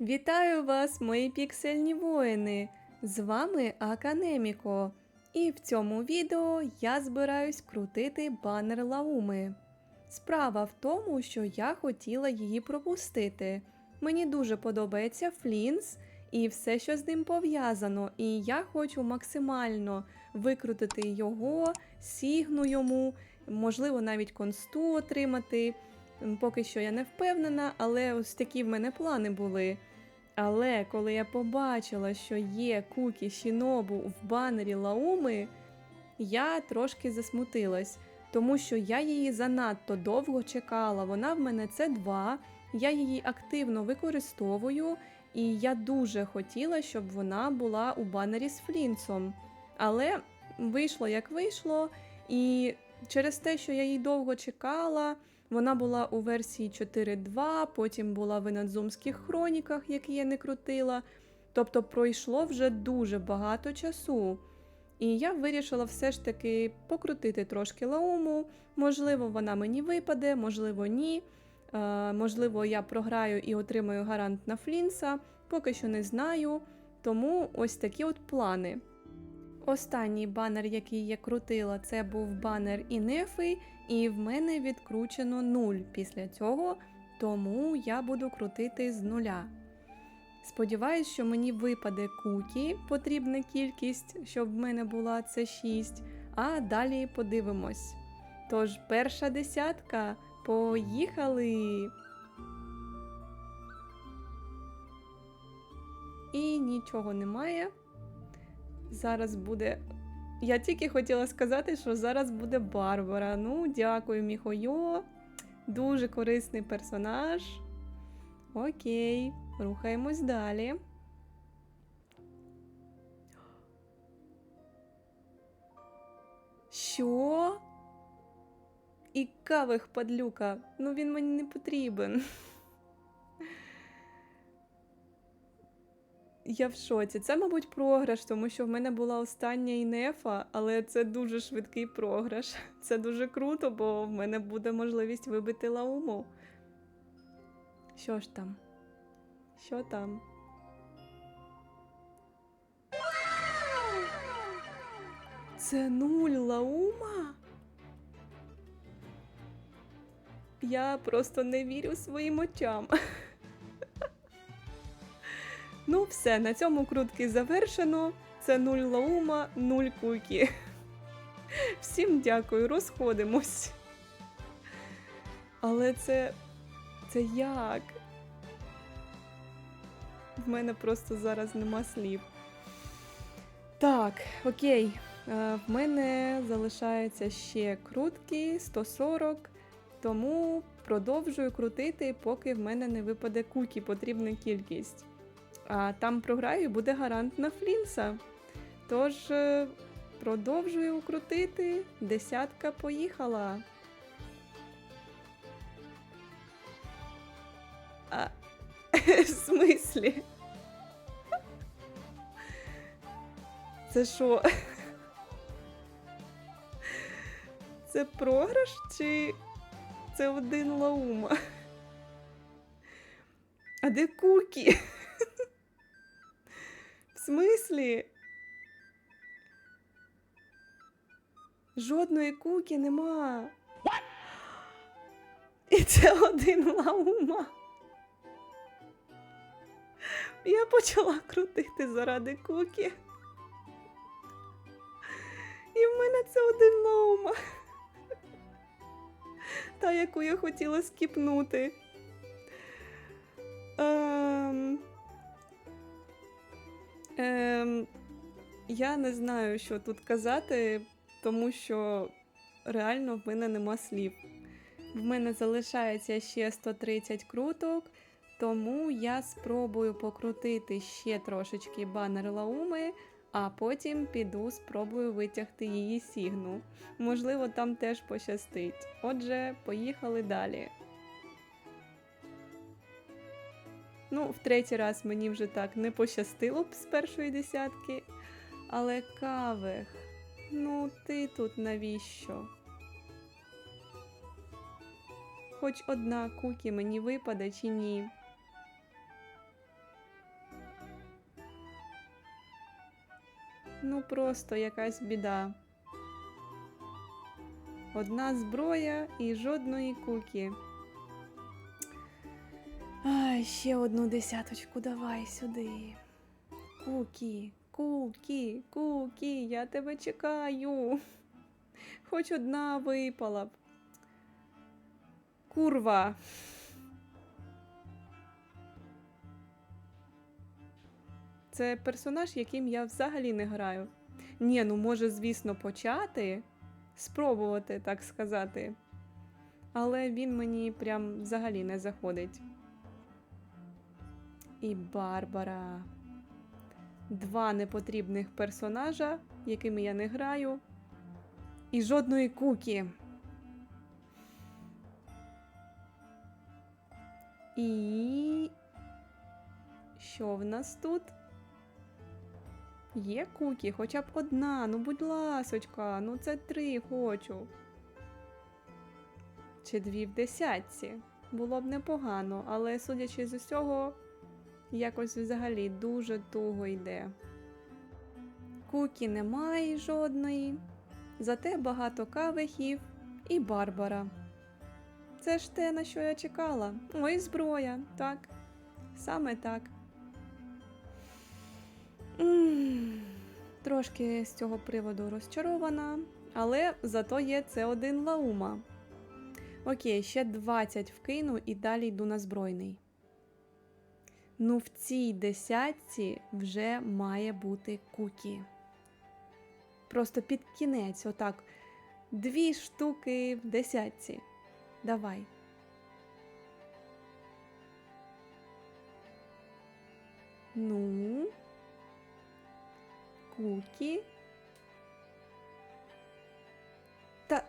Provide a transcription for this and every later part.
Вітаю вас, мої піксельні воїни! З вами Аканеміко. І в цьому відео я збираюсь крутити банер Лауми. Справа в тому, що я хотіла її пропустити. Мені дуже подобається Флінс і все, що з ним пов'язано, і я хочу максимально викрутити його, сігну йому, можливо, навіть консту отримати. Поки що я не впевнена, але ось такі в мене плани були. Але коли я побачила, що є кукі Шінобу в банері Лауми, я трошки засмутилась, тому що я її занадто довго чекала. Вона в мене це 2 я її активно використовую, і я дуже хотіла, щоб вона була у банері з Флінцом. Але вийшло як вийшло, і через те, що я її довго чекала, вона була у версії 4.2, потім була в Інадзумських хроніках, які я не крутила. Тобто пройшло вже дуже багато часу. І я вирішила все ж таки покрутити трошки лауму. Можливо, вона мені випаде, можливо, ні. Е, можливо, я програю і отримаю гарант на Флінса, поки що не знаю. Тому ось такі от плани. Останній банер, який я крутила, це був банер Інефи, і в мене відкручено 0 після цього, тому я буду крутити з нуля. Сподіваюсь, що мені випаде кукі, потрібна кількість, щоб в мене була це 6, а далі подивимось. Тож, перша десятка, поїхали! І нічого немає. Зараз буде. Я тільки хотіла сказати, що зараз буде Барбара. Ну, дякую, Міхойо. Дуже корисний персонаж. Окей, рухаємось далі. Що? І кавих падлюка. Ну він мені не потрібен. Я в шоці. Це, мабуть, програш, тому що в мене була остання інефа, але це дуже швидкий програш. Це дуже круто, бо в мене буде можливість вибити лауму. Що ж там? Що там? Це нуль лаума? Я просто не вірю своїм очам. Ну, все, на цьому крутки завершено. Це нуль лаума, нуль кукі. Всім дякую, розходимось. Але це. це як? В мене просто зараз нема слів. Так, окей. Е, В мене залишається ще крутки 140, тому продовжую крутити, поки в мене не випаде кукі, потрібна кількість. А там програю і буде гарант на Флінса. Тож е, продовжую крутити. Десятка поїхала. А, в смислі? Це що? Це програш чи це один лаума? А де кукі? Смислі? Жодної кукі нема. І це один лаума. Я почала крутити заради кукі. І в мене це один лаума. Та, яку я хотіла скіпнути. Ем, я не знаю, що тут казати, тому що реально в мене нема слів. В мене залишається ще 130 круток, тому я спробую покрутити ще трошечки банер Лауми, а потім піду спробую витягти її сігну. Можливо, там теж пощастить. Отже, поїхали далі. Ну, в третій раз мені вже так не пощастило б з першої десятки. Але кавих, ну ти тут навіщо? Хоч одна кукі мені випаде чи ні. Ну, просто якась біда. Одна зброя і жодної куки. Ай, ще одну десяточку давай сюди. Кукі, кукі, кукі, я тебе чекаю. Хоч одна випала б. Курва. Це персонаж, яким я взагалі не граю. Ні, ну може, звісно, почати, спробувати, так сказати. Але він мені прям взагалі не заходить. І Барбара. Два непотрібних персонажа, якими я не граю. І жодної кукі. І. Що в нас тут? Є кукі, хоча б одна, ну будь ласочка, ну це три хочу. Чи дві в десятці. Було б непогано, але судячи з усього, якось взагалі дуже туго йде. Кукі немає жодної, зате багато кавихів і Барбара. Це ж те, на що я чекала. Ой, зброя, так. Саме так. М, Трошки з цього приводу розчарована, але зато є це один лаума. Окей, ще 20 вкину і далі йду на збройний. Ну, в цій десятці вже має бути кукі. Просто під кінець, отак. Дві штуки в десятці. Давай. Ну. Кукі. Та.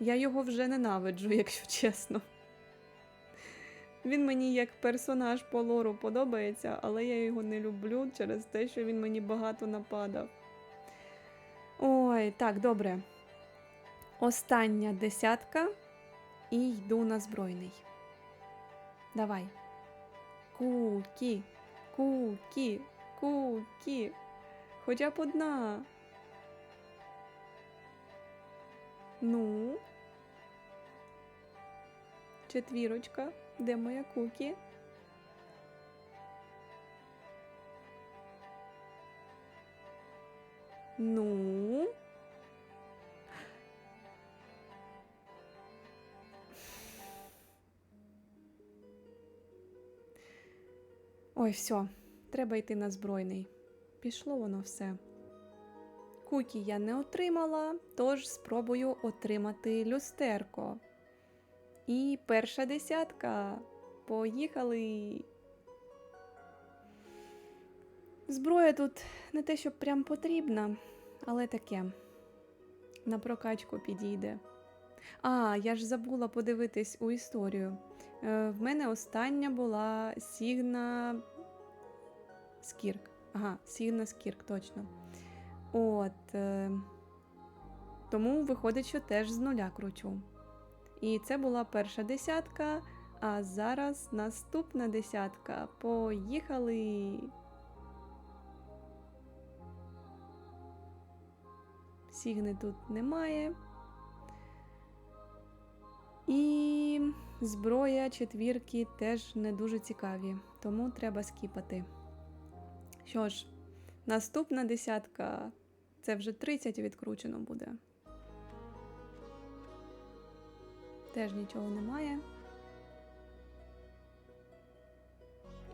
Я його вже ненавиджу, якщо чесно. Він мені як персонаж по лору подобається, але я його не люблю через те, що він мені багато нападав. Ой, так, добре. Остання десятка і йду на збройний. Давай. Кукі, кукі, кукі. Хоча б одна. Ну. Четвірочка. Де моя кукі? Ну. Ой, все, треба йти на збройний. Пішло воно все. Кукі я не отримала, тож спробую отримати люстерко. І перша десятка. Поїхали. Зброя тут не те, що прям потрібна, але таке. На прокачку підійде. А, я ж забула подивитись у історію. Е, в мене остання була Сігна Скірк. Ага, Сігна Скірк, точно. От. Е, тому виходить, що теж з нуля кручу. І це була перша десятка, а зараз наступна десятка. Поїхали! Сігни тут немає. І зброя четвірки теж не дуже цікаві, тому треба скіпати. Що ж, наступна десятка це вже 30 відкручено буде. Теж нічого немає.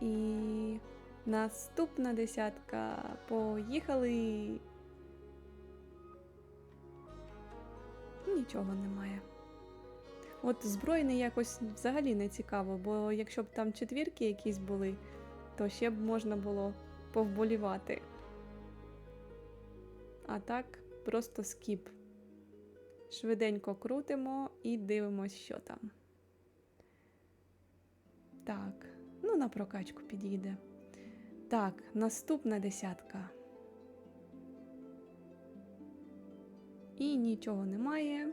І наступна десятка. Поїхали. Нічого немає. От збройний якось взагалі не цікаво, бо якщо б там четвірки якісь були, то ще б можна було повболівати. А так, просто скіп. Швиденько крутимо і дивимось, що там. Так, ну на прокачку підійде. Так, наступна десятка. І нічого немає.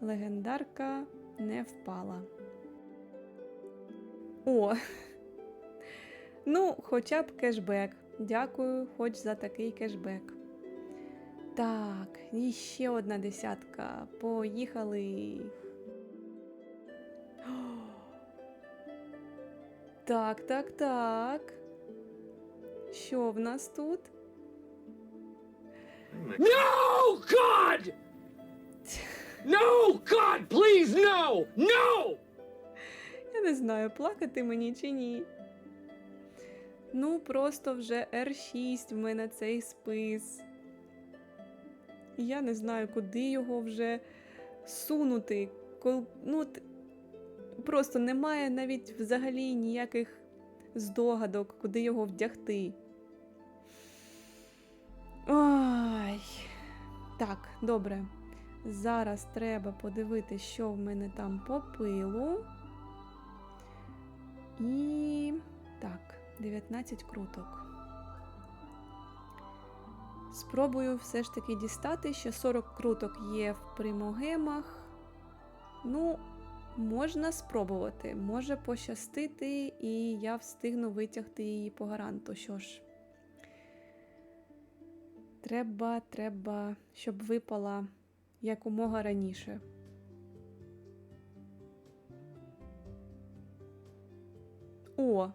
Легендарка не впала. О, Ну, хоча б кешбек. Дякую, хоч за такий кешбек. Так, і ще одна десятка. Поїхали. Так, так, так. Що в нас тут? No, God! No, God, please, no! No! Я не знаю, плакати мені чи ні. Ну, просто вже R6 в мене цей спис. Я не знаю, куди його вже сунути. Ну, просто немає навіть взагалі ніяких здогадок, куди його вдягти. Ой. Так, добре. Зараз треба подивитися, що в мене там по пилу. І так, 19 круток. Спробую все ж таки дістати, ще 40 круток є в примогемах. Ну, можна спробувати. Може пощастити, і я встигну витягти її по гаранту. Що ж, треба, треба, щоб випала якомога раніше. О!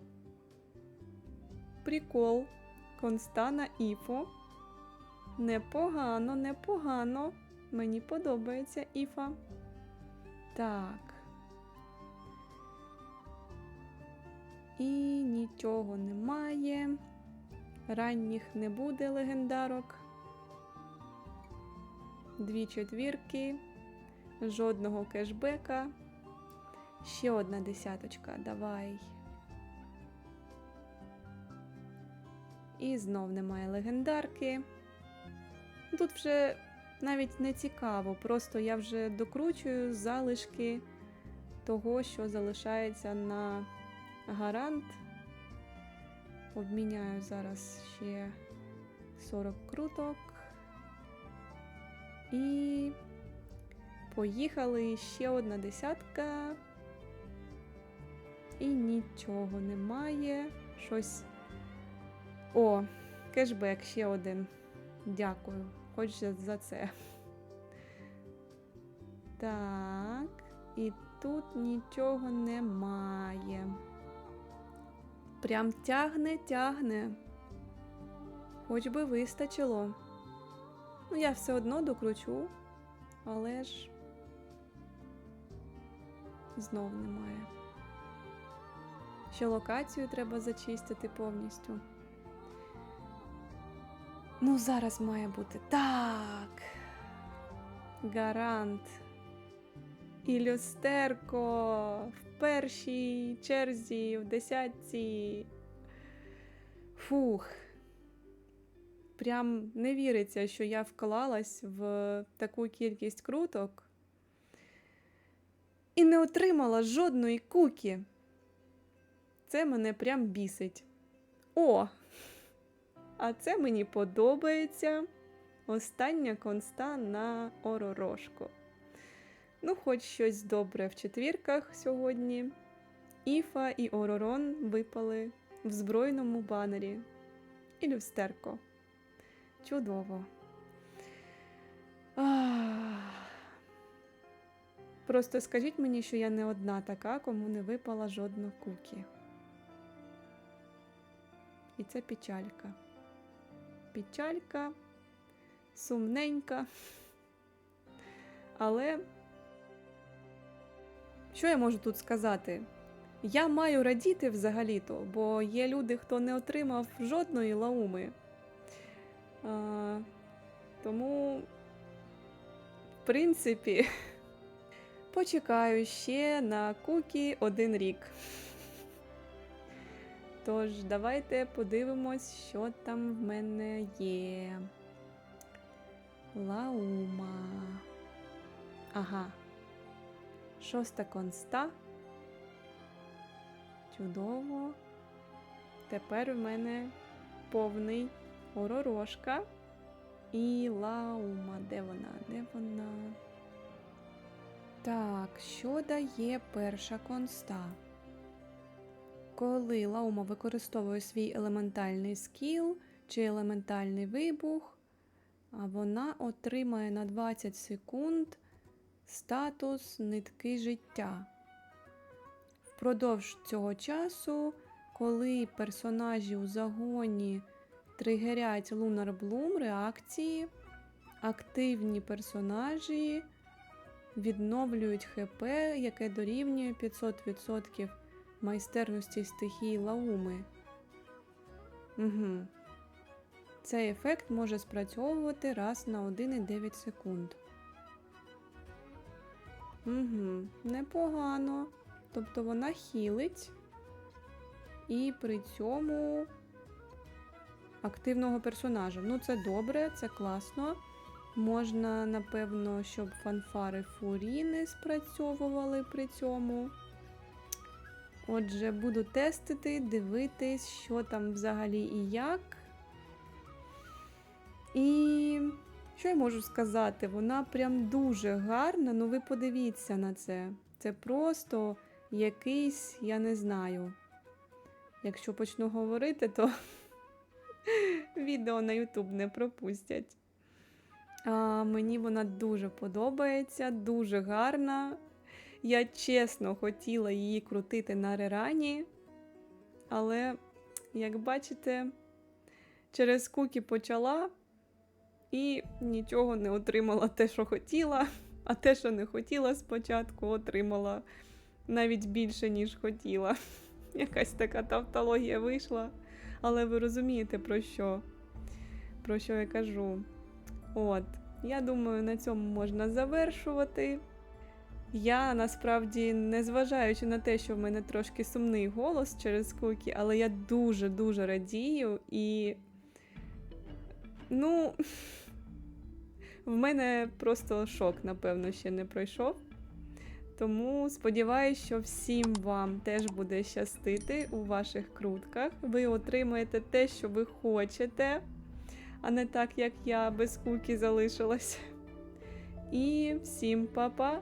Прикол. Констана Іфо. Непогано, непогано. Мені подобається Іфа. Так. І нічого немає. Ранніх не буде легендарок. Дві четвірки. Жодного кешбека. Ще одна десяточка. Давай. І знов немає легендарки. Тут вже навіть не цікаво, просто я вже докручую залишки того, що залишається на гарант. Обміняю зараз ще 40 круток. І поїхали ще одна десятка. І нічого немає. Щось. О, кешбек ще один. Дякую. Хоч за- це. Так. І тут нічого немає. Прям тягне, тягне. Хоч би вистачило. Ну, я все одно докручу, але ж знов немає. Ще локацію треба зачистити повністю. Ну, зараз має бути. Так. Гарант. І люстерко в першій черзі, в десятці. Фух. Прям не віриться, що я вклалась в таку кількість круток і не отримала жодної кукі. Це мене прям бісить. О! А це мені подобається. Остання конста на оророшку. Ну, хоч щось добре в четвірках сьогодні. Іфа і Оророн випали в збройному банері. І люстерко. Чудово. Ах. Просто скажіть мені, що я не одна така, кому не випала жодна кукі. І це печалька. Печалька, сумненька. Але що я можу тут сказати? Я маю радіти взагалі-то, бо є люди, хто не отримав жодної лауми. А, тому, в принципі, почекаю ще на кукі один рік. Тож, давайте подивимось, що там в мене є. Лаума. Ага. Шоста конста. Чудово. Тепер в мене повний оророшка. І лаума. Де вона? Де вона? Так, що дає перша конста? Коли Лаума використовує свій елементальний скіл чи елементальний вибух, вона отримає на 20 секунд статус нитки життя. Впродовж цього часу, коли персонажі у загоні тригерять Lunar Bloom реакції, активні персонажі відновлюють ХП, яке дорівнює 500% майстерності стихії Лауми. Угу. Цей ефект може спрацьовувати раз на 1,9 секунд. Угу. Непогано. Тобто вона хілить і при цьому активного персонажа. Ну, це добре, це класно. Можна, напевно, щоб фанфари фуріни спрацьовували при цьому. Отже, буду тестити, дивитись, що там взагалі і як. І що я можу сказати? Вона прям дуже гарна. Ну, ви подивіться на це. Це просто якийсь, я не знаю. Якщо почну говорити, то відео на YouTube не пропустять. А, мені вона дуже подобається, дуже гарна. Я чесно хотіла її крутити на рерані, але, як бачите, через куки почала і нічого не отримала те, що хотіла, а те, що не хотіла спочатку, отримала навіть більше, ніж хотіла. Якась така тавтологія вийшла. Але ви розумієте, про що? Про що я кажу? От, я думаю, на цьому можна завершувати. Я насправді, незважаючи на те, що в мене трошки сумний голос через куки, але я дуже-дуже радію і. Ну, в мене просто шок, напевно, ще не пройшов. Тому сподіваюся, що всім вам теж буде щастити у ваших крутках. Ви отримаєте те, що ви хочете, а не так, як я без куки залишилась. І всім па-па!